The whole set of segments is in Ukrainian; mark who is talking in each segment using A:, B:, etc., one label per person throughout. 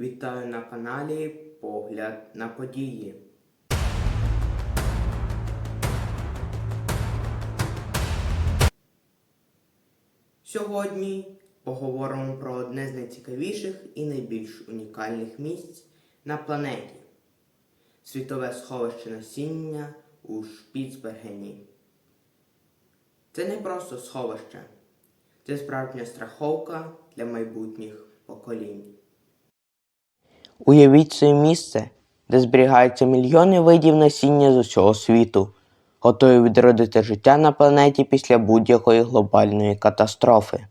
A: Вітаю на каналі Погляд на події. Сьогодні поговоримо про одне з найцікавіших і найбільш унікальних місць на планеті світове сховище насіння у Шпіцбергені. Це не просто сховище, це справжня страховка для майбутніх поколінь. Уявіть собі місце, де зберігаються мільйони видів насіння з усього світу, готові відродити життя на планеті після будь-якої глобальної катастрофи.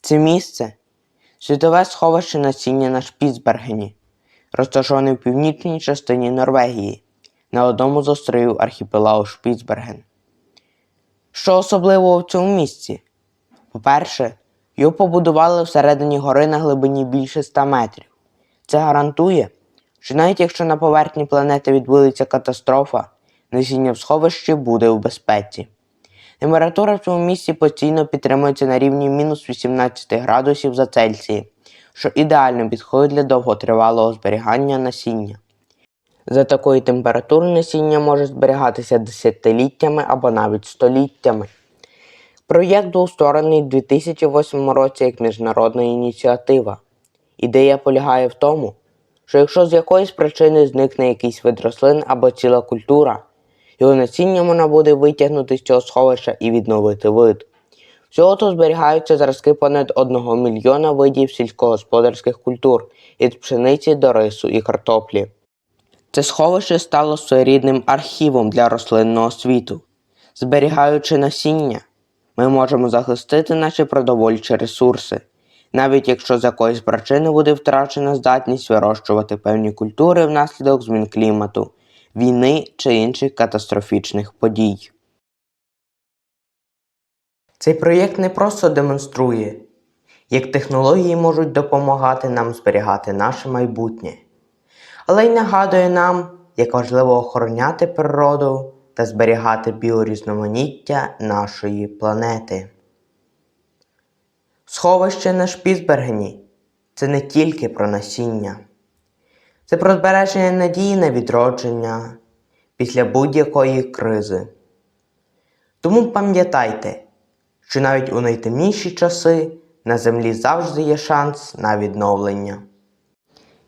A: Це місце світове сховище насіння на Шпіцбергені, розташоване в північній частині Норвегії, на одному з островів архіпелагу Шпіцберген. Що особливого в цьому місці? По-перше, його побудували всередині гори на глибині більше 100 метрів. Це гарантує, що навіть якщо на поверхні планети відбудеться катастрофа, насіння в сховищі буде у безпеці. Температура в цьому місці постійно підтримується на рівні мінус 18 градусів за Цельсії, що ідеально підходить для довготривалого зберігання насіння. За такої температури насіння може зберігатися десятиліттями або навіть століттями. Проєкт був створений у 2008 році як міжнародна ініціатива. Ідея полягає в тому, що якщо з якоїсь причини зникне якийсь вид рослин або ціла культура, його насіння можна буде витягнути з цього сховища і відновити вид. Всього тут зберігаються зразки понад 1 мільйона видів сільськогосподарських культур від пшениці до рису і картоплі. Це сховище стало своєрідним архівом для рослинного світу. Зберігаючи насіння, ми можемо захистити наші продовольчі ресурси, навіть якщо з якоїсь причини буде втрачена здатність вирощувати певні культури внаслідок змін клімату, війни чи інших катастрофічних подій. Цей проєкт не просто демонструє, як технології можуть допомагати нам зберігати наше майбутнє, але й нагадує нам, як важливо охороняти природу та зберігати біорізноманіття нашої планети. Сховище на Шпіцбергені це не тільки про насіння, це про збереження надії на відродження після будь-якої кризи. Тому пам'ятайте, що навіть у найтемніші часи на землі завжди є шанс на відновлення.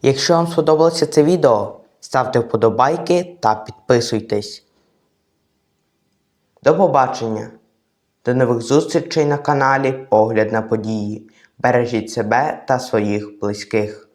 A: Якщо вам сподобалося це відео, ставте вподобайки та підписуйтесь. До побачення! До нових зустрічей на каналі Погляд на події. Бережіть себе та своїх близьких.